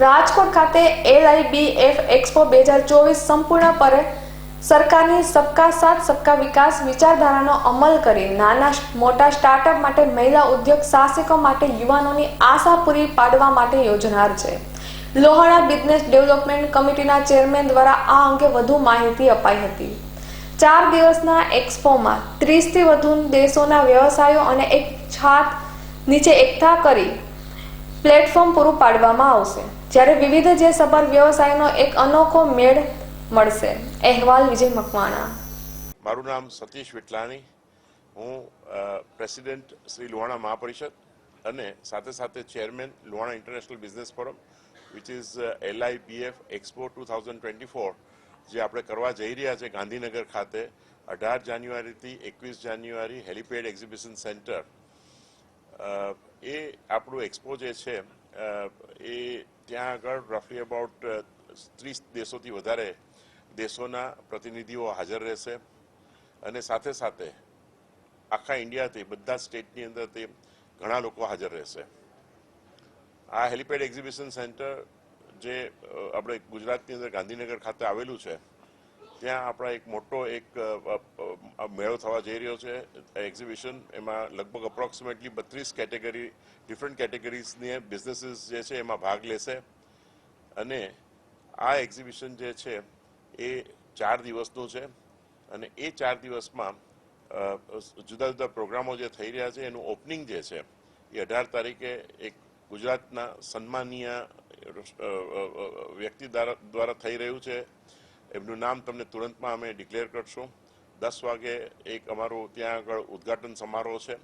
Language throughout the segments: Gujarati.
રાજકોટ ખાતે એલઆઈબીએફ એક્સપો બે હજાર ચોવીસ સંપૂર્ણપણે સરકારની સબકા સાથ, સબકા વિકાસ વિચારધારાનો અમલ કરી નાના મોટા સ્ટાર્ટઅપ માટે મહિલા ઉદ્યોગ સાહસિકો માટે યુવાનોની આશા પૂરી પાડવા માટે યોજનાર છે. લોહાણા બિઝનેસ ડેવલપમેન્ટ કમિટીના ચેરમેન દ્વારા આ અંગે વધુ માહિતી અપાઈ હતી. ચાર દિવસના એક્સપોમાં ત્રીસથી વધુ દેશોના વ્યવસાયો અને એક છાત નીચે એકઠા કરી પ્લેટફોર્મ પૂરું પાડવામાં આવશે. જ્યારે વિવિધ જે સબર વ્યવસાયનો એક અનોખો મેળ મળશે. અહેવાલ વિજય મકવાણા. મારું નામ સતીશ વિટલાણી. હું પ્રેસિડેન્ટ શ્રી લુહાણા મહાપરિષદ અને સાથે સાથે chairman Luhana international business forum which is LIBF expo two thousand twenty four જે આપણે કરવા જઈ રહ્યા છે ગાંધીનગર ખાતે, અઢાર જાન્યુઆરીથી એકવીસ જાન્યુઆરી હેલિપેડ એક્ઝિબિશન સેન્ટર. એ આપણું એક્સપો જે છે એ ત્યાં આગળ રફલી અબાઉટ ત્રીસ દેશોથી વધારે દેશોના પ્રતિનિધિઓ હાજર રહેશે. અને સાથે સાથે આખા ઇન્ડિયાથી, બધા સ્ટેટની અંદરથી ઘણા લોકો હાજર રહેશે. આ હેલિપેડ એક્ઝિબિશન સેન્ટર જે આપણે ગુજરાતની અંદર ગાંધીનગર ખાતે આવેલું છે ત્યાં આપણા એક મોટો એક મેળો થવા જઈ રહ્યો છે. એક્ઝિબિશન એમાં લગભગ અપ્રોક્સિમેટલી બત્રીસ કેટેગરી ડિફરન્ટ કેટેગરીઝની બિઝનેસીસ જે છે એમાં ભાગ લેશે. અને આ એક્ઝિબિશન જે છે એ ચાર દિવસનું છે. અને એ ચાર દિવસમાં જુદા જુદા પ્રોગ્રામો જે થઈ રહ્યા છે, એનું ઓપનિંગ જે છે, એ અઢાર તારીખે એક ગુજરાતના સન્માનીય વ્યક્તિ દ્વારા થઈ રહ્યું છે. એમનું નામ તમને તુરંતમાં અમે ડિક્લેર કરશું. દસ વાગે એક અમારું ત્યાં આગળ ઉદ્ઘાટન સમારોહ છે.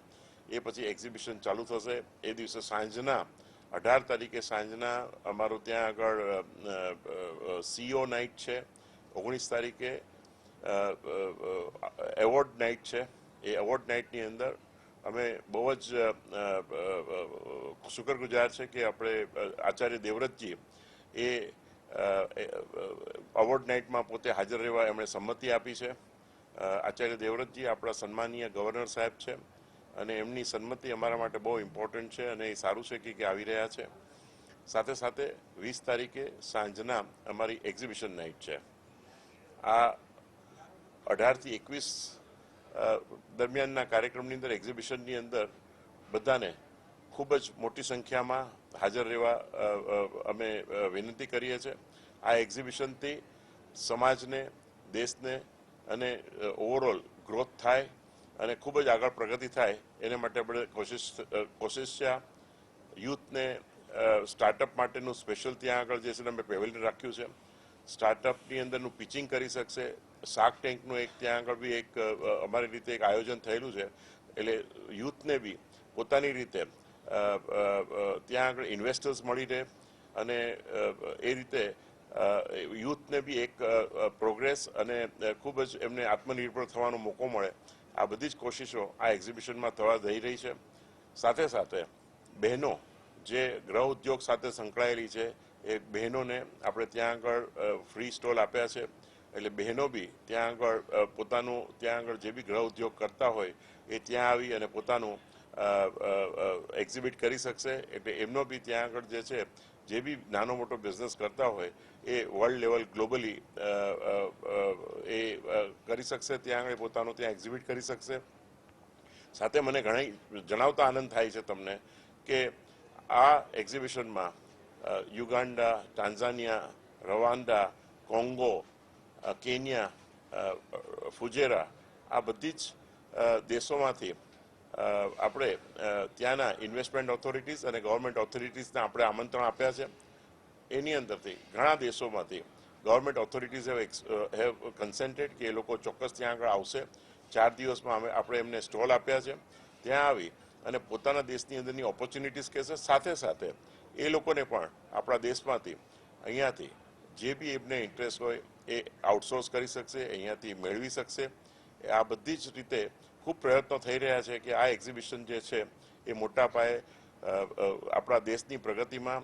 એ પછી એક્ઝિબિશન ચાલુ થશે. એ દિવસે સાંજના, અઢાર તારીખે સાંજના અમારું ત્યાં આગળ સીઓ નાઇટ છે. ઓગણીસ તારીખે એવોર્ડ નાઇટ છે. એ એવોર્ડ નાઇટની અંદર અમે બહુ જ શુક્રગુજાર છે કે આપણે આચાર્ય દેવવ્રતજી એ અવોર્ડ નાઇટમાં પોતે હાજર રહેવા એમણે સંમતિ આપી છે. આચાર્ય દેવવ્રતજી આપણા સન્માનીય ગવર્નર સાહેબ છે અને એમની સંમતિ અમારા માટે બહુ ઇમ્પોર્ટન્ટ છે અને એ સારું છે કે આવી રહ્યા છે. સાથે સાથે વીસ તારીખે સાંજના અમારી એક્ઝિબિશન નાઇટ છે. આ અઢારથી એકવીસ દરમિયાનના કાર્યક્રમની અંદર એક્ઝિબિશનની અંદર બધાને ખૂબ જ મોટી સંખ્યામાં હાજર રહેવા અમે વિનંતી કરીએ છીએ. આ એક્ઝિબિશનથી સમાજને, દેશને અને ઓવરઓલ ગ્રોથ થાય અને ખૂબ જ આગળ પ્રગતિ થાય, એને માટે આપણે કોશિશ કોશિશ છે યુથને સ્ટાર્ટઅપ માટેનું સ્પેશિયલ ત્યાં આગળ જે છે અમે પેવેલિયન રાખ્યું છે. સ્ટાર્ટઅપની અંદરનું પિચિંગ કરી શકશે. શાર્ક ટેન્કનું એક ત્યાં આગળ બી એક અમારી રીતે એક આયોજન થયેલું છે. એટલે યુથને બી પોતાની રીતે ત્યાં આગળ ઇન્વેસ્ટર્સ મળી રહે અને એ રીતે યુથને બી એક પ્રોગ્રેસ અને ખૂબ જ એમને આત્મનિર્ભર થવાનો મોકો મળે. આ બધી જ કોશિશો આ એક્ઝિબિશનમાં થવા જઈ રહી છે. સાથે સાથે બહેનો જે ગૃહ ઉદ્યોગ સાથે સંકળાયેલી છે, એ બહેનોને આપણે ત્યાં આગળ ફ્રી સ્ટોલ આપ્યા છે. એટલે બહેનો બી ત્યાં આગળ પોતાનું, ત્યાં આગળ જે બી ગૃહ ઉદ્યોગ કરતા હોય, એ ત્યાં આવી અને પોતાનું એક્ઝિબિટ કરી શકશે. એટલે એમનો બી ત્યાં આગળ જે છે, જે બી નાનો મોટો બિઝનેસ કરતા હોય, એ વર્લ્ડ લેવલ ગ્લોબલી એ કરી શકશે. ત્યાં આગળ પોતાનું ત્યાં એક્ઝિબિટ કરી શકશે. સાથે મને ઘણી જણાવતા આનંદ થાય છે તમને કે આ એક્ઝિબિશનમાં Uganda Tanzania Rwanda Congo Kenya Fujairah આ બધી જ દેશોમાંથી આપણે ત્યાંના ઇન્વેસ્ટમેન્ટ ઓથોરિટીઝ અને ગવર્મેન્ટ ઓથોરિટીઝને આપણે આમંત્રણ આપ્યા છે. એની અંદરથી ઘણા દેશોમાંથી government authorities have have consented કે એ લોકો ચોક્કસ ત્યાં આગળ આવશે. ચાર દિવસમાં અમે, આપણે એમને સ્ટોલ આપ્યા છે. ત્યાં આવી અને પોતાના દેશની અંદરની ઓપોર્ચ્યુનિટીઝ કહેશે સાથે સાથે એ લોકોને પણ આપણા દેશમાંથી અહીંયાથી જે બી એમને ઇન્ટરેસ્ટ હોય એ આઉટસોર્સ કરી શકશે, અહીંયાથી મેળવી શકશે. આ બધી જ રીતે ખૂબ પ્રયત્નો થઈ રહ્યા છે કે આ એક્ઝિબિશન જે છે એ મોટા પાયે આપણા દેશની પ્રગતિમાં,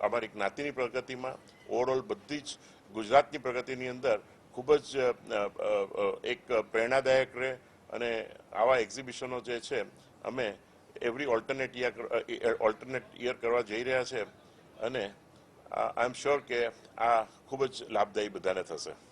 અમારી જ્ઞાતિની પ્રગતિમાં ઓવરઓલ બધી જ ગુજરાતની પ્રગતિની અંદર ખૂબ જ એક પ્રેરણાદાયક રહે અને આવા એક્ઝિબિશનો જે છે અમે every alternate year alternate year કરવા જઈ રહ્યા છે અને આઈ એમ શ્યોર કે આ ખૂબ જ લાભદાયી બધાને થશે.